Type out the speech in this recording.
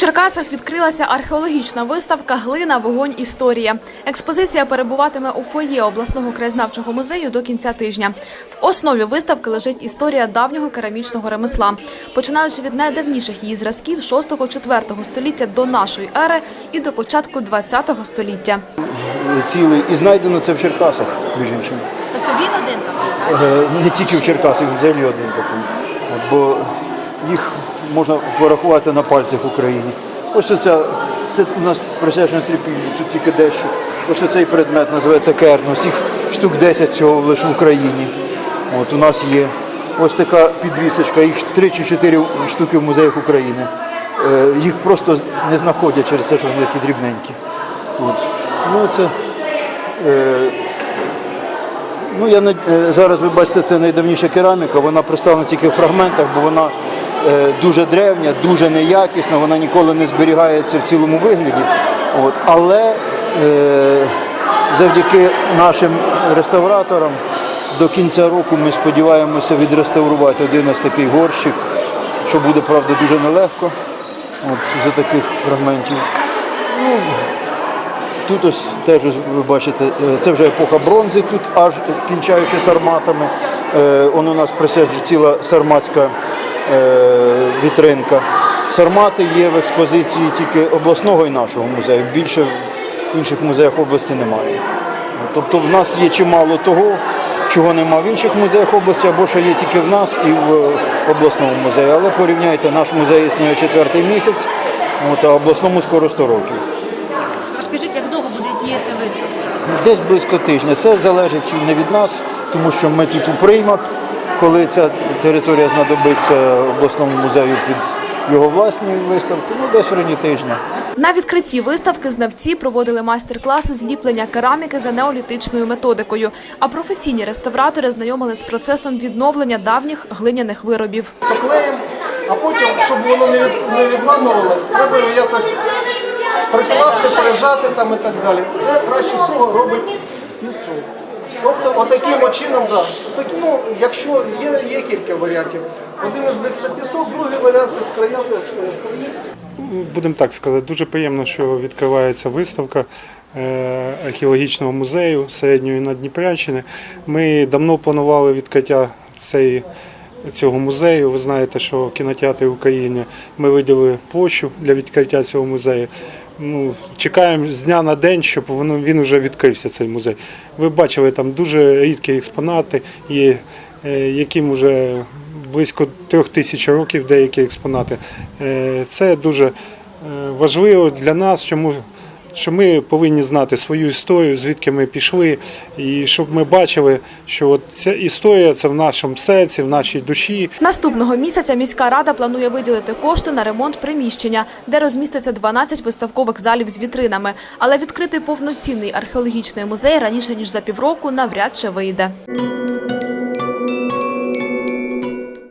Черкасах відкрилася археологічна виставка Глина, вогонь, історія. Експозиція перебуватиме у фоє обласного краєзнавчого музею до кінця тижня. В основі виставки лежить історія давнього керамічного ремесла, починаючи від найдавніших її зразків 6-4 століття до нашої ери і до початку 20 століття. цілий. І знайдено це в Черкасах, між іншим. Тобто він один такий. Е, Не тільки в Черкасах, взагалі один такий. Бо їх можна порахувати на пальцях в Україні. Ось оця, це у нас присяжне трипілля, тут тільки дещо. Ось цей предмет називається кернус. Їх штук 10 всього лише в Україні. От у нас є. Ось така підвісочка, їх 3 чи 4 штуки в музеях України. Е, Їх просто не знаходять через те, що вони такі дрібненькі. От. Ну, це, е, Ну, я не- е, зараз ви бачите, це найдавніша кераміка. Вона представлена тільки в фрагментах, бо вона дуже древня, дуже неякісна, вона ніколи не зберігається в цілому вигляді. От. Але е, завдяки нашим реставраторам до кінця року ми сподіваємося відреставрувати один ось такий горщик, що буде, правда, дуже нелегко. От, за таких фрагментів. Ну, Тут ось теж ви бачите, е, це вже епоха бронзи, тут аж кінчаючи сарматами. Е, Он у нас присяджує ціла сарматська е, вітринка. Сармати є в експозиції тільки обласного і нашого музею. Більше в інших музеях області немає. Тобто в нас є чимало того, чого нема в інших музеях області, або що є тільки в нас і в е, обласному музеї. Але порівняйте, наш музей існує четвертий місяць, а обласному скоро 100 років. Розкажіть, як довго буде діяти виставка? Десь близько тижня. Це залежить не від нас, тому що ми тут у приймах, коли ця територія знадобиться обласному музею під його власні виставки, ну десь в районі тижня. На відкритті виставки знавці проводили майстер-класи з ліплення кераміки за неолітичною методикою. А професійні реставратори знайомили з процесом відновлення давніх глиняних виробів. Це клеєм, а потім, щоб воно не, від, не відламувалось, треба його якось прикласти, прижати там і так далі. Це краще всього робить пісок. Тобто отаким от чином, да, отакі, ну, якщо є, є кілька варіантів. Один із них це пісок, другий варіант це з краями, з, будемо так сказати, дуже приємно, що відкривається виставка е, археологічного музею середньої Надніпрянщини. Ми давно планували відкриття цієї, цього музею. Ви знаєте, що кінотеатр в Україні ми виділили площу для відкриття цього музею. Ну, чекаємо з дня на день, щоб воно, він вже відкрився, цей музей. Ви бачили, там дуже рідкі експонати, є, е, яким вже близько трьох тисяч років деякі експонати. Е, Це дуже е, важливо для нас, чому що ми повинні знати свою історію, звідки ми пішли, і щоб ми бачили, що от ця історія це в нашому серці, в нашій душі. Наступного місяця міська рада планує виділити кошти на ремонт приміщення, де розміститься 12 виставкових залів з вітринами. Але відкрити повноцінний археологічний музей раніше ніж за півроку навряд чи вийде.